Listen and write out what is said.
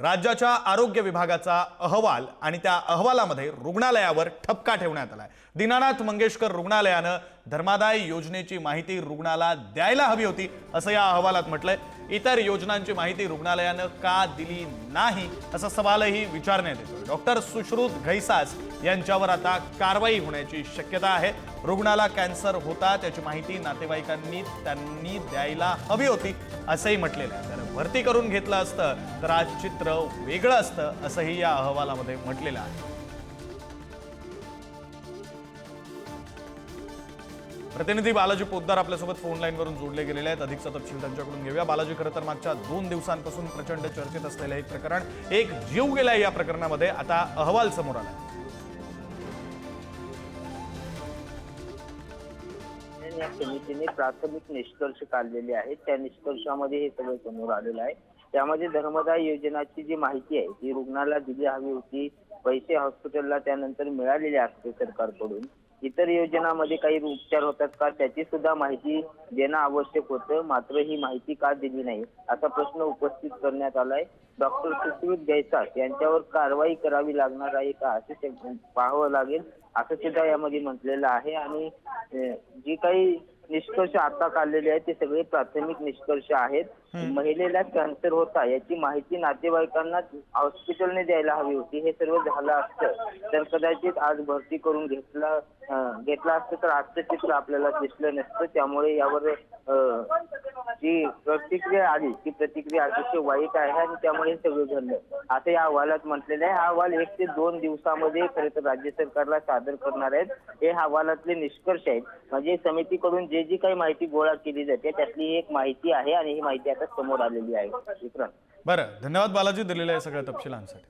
राज्याच्या आरोग्य विभागाचा अहवाल आणि त्या अहवालामध्ये रुग्णालयावर ठपका ठेवण्यात आलाय. दीनानाथ मंगेशकर रुग्णालयानं धर्मादाय योजनेची माहिती रुग्णाला द्यायला हवी होती असं या अहवालात म्हटलंय. इतर योजनांची माहिती रुग्णालयानं का दिली नाही असा सवालही विचारण्यात येतो डॉक्टर सुश्रुत घैसास यांच्यावर आता कारवाई होण्याची शक्यता आहे. रुग्णाला कॅन्सर होता त्याची माहिती नातेवाईकांनी त्यांनी द्यायला हवी होती असंही म्हटलेलं आहे. तर भरती करून घेतलं असतं तर आज चित्र वेगळं असतं असंही या अहवालामध्ये म्हटलेलं आहे. प्रतिनिधी बालाजी पोद्दार आपल्यासोबत फोन लाईनवरून जोडले गेलेले आहेत. अधिकचा तपशील त्यांच्याकडून घेऊया. बालाजी खरं तर मागच्या दोन दिवसांपासून प्रचंड चर्चेत असलेलं एक प्रकरण एक जीव गेला या प्रकरणामध्ये. आता अहवाल समोर आला या समितीने प्राथमिक निष्कर्ष काढलेले आहेत. त्या निष्कर्षामध्ये हे सगळं समोर आलेलं आहे. त्यामध्ये धर्मदाय योजनाची जी माहिती आहे ती रुग्णाला दिली हवी होती. पैसे हॉस्पिटलला त्यानंतर मिळालेले असते सरकारकडून. इतर योजनामध्ये काही उपचार होतात का त्याची सुद्धा माहिती देणं आवश्यक होतं. मात्र ही माहिती का दिली नाही असा प्रश्न उपस्थित करण्यात आलाय. डॉक्टर सुश्रुत गैसास यांच्यावर कारवाई करावी लागणार आहे का असे पाहावं लागेल असं सुद्धा यामध्ये म्हटलेलं आहे. आणि जी काही निष्कर्ष आता काढलेले आहेत. ते सगळे प्राथमिक निष्कर्ष आहेत. महिलेला कॅन्सर होता याची माहिती नातेवाईकांना हॉस्पिटलने द्यायला हवी होती. हे सर्व झालं असतं. तर कदाचित आज भरती करून घेतला घेतला असतं तर आजचं चित्र आपल्याला दिसलं नसतं. त्यामुळे यावर जी प्रतिक्रिया आली ती प्रतिक्रिया अतिशय वाईट आहे आणि त्यामुळे हे सगळं घडलं. आता या अहवालात म्हटलेलं आहे हा अहवाल एक ते दोन दिवसामध्ये खरं तर राज्य सरकारला सादर करणार आहेत. हे अहवालातले निष्कर्ष आहेत. म्हणजे समितीकडून जे जी काही माहिती गोळा केली जाते त्यातली एक माहिती आहे आणि ही माहिती आता समोर आलेली आहे. विक्रम बरं धन्यवाद बालाजी दिलेल्या सगळ्या तपशिलांसाठी.